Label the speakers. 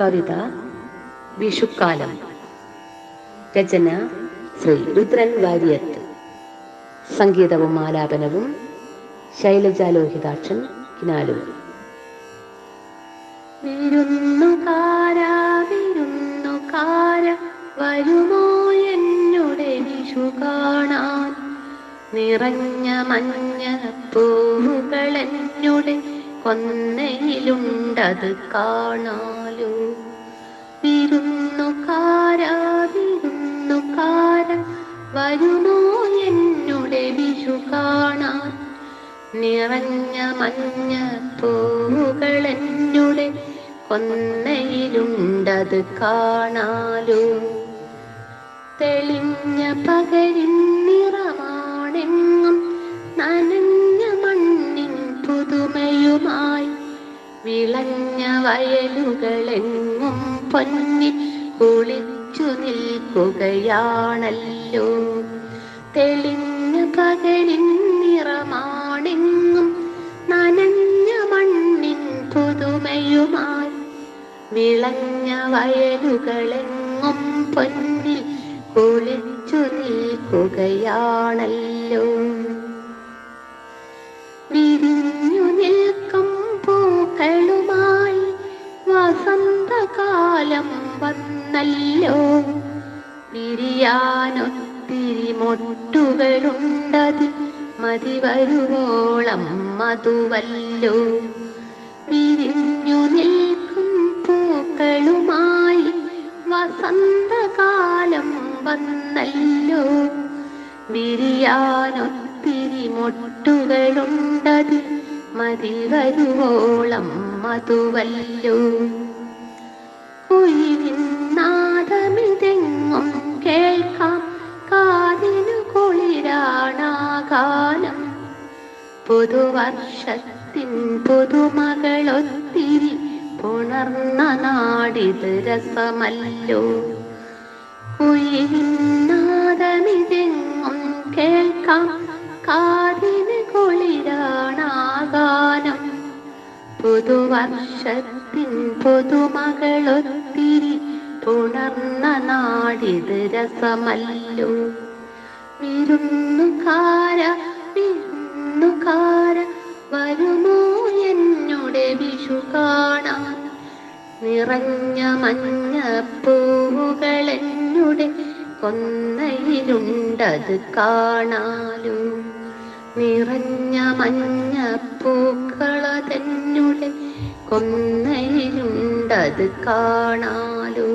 Speaker 1: കവിത വിഷുക്കാലം. രചന ശ്രീ രുദ്രൻ വാര്യത്ത്. സംഗീതവും ആലാപനവും ശൈലജാലോഹിതാക്ഷൻ കിനാലൂർ. വിരുന്നുകാര വരുമോ എന്നുടെ വിഷു കാണാൻ. നിറഞ്ഞ മഞ്ഞ പൂവുകൾ എന്നുടെ കൊന്നയിലുണ്ടത് കാണാലോ. വരുമോ എന്നുടെ വിഷു കാണാൻ. നിറഞ്ഞ മഞ്ഞ പൂവുകൾ എന്നുടെ കൊന്നയിലുണ്ടത് കാണാലോ. തെളിഞ്ഞ പകരിൻ നിറമാണെങ്ങും നനഞ്ഞ മണ്ണിൻ പുതുമയുമായി വിളഞ്ഞ വയലുകളെങ്ങും പൊന്നിൽ കുളിച്ചു നിൽക്കുകയാണല്ലോ. തെളിഞ്ഞ പകലിൻ നിറമാണെങ്ങും നനഞ്ഞ മണ്ണിൻ പുതുമയുമായി വിളഞ്ഞ വയലുകളെങ്ങും പൊന്നിൽ കുളിച്ചു നിൽക്കുകയാണല്ലോ. വിരിഞ്ഞു നിൽക്കും പൂക്കളുമായി വസന്തകാലം വന്നല്ലോ പിരിയാനൊത്തിരി മൊട്ടുകളുണ്ടത് മതി വരുവോളം മധുവല്ലോ. വിരിഞ്ഞു നിൽക്കും പൂക്കളുമായി വസന്തകാലം വന്നല്ലോ. വിരിയാനൊത്തിരി മൊട്ടുകളുണ്ടത് മതി വരുവോളം മധുവല്ലോ. കുയിലിൻ നാദമിതെങ്ങും കേൾക്കാം. കാതിനു കുളിരാണാകാലം. പുതുവർഷത്തിൻ പുതുമകളൊത്തിരി പുണർന്ന നാടിത് രസമല്ലോ. കുയിലിൻ നാദമിതെങ്ങും കേൾക്കാം. കാതിന് പുതുവർഷത്തിൻ പുതുമകളൊത്തിരി പുണർന്ന നാടിത് രസമല്ലോ. വിരുന്നുകാര വിരുന്നുകാര വരുമോ എന്നുടെ വിഷു കാണാൻ. നിറഞ്ഞ മഞ്ഞ പൂവുകൾ എന്നുടെ കൊന്നയിലുണ്ടത് കാണാലോ. നിറഞ്ഞ മഞ്ഞ പൂക്കളതെന്നുടെ കൊന്നയിലുണ്ടത് കാണാലോ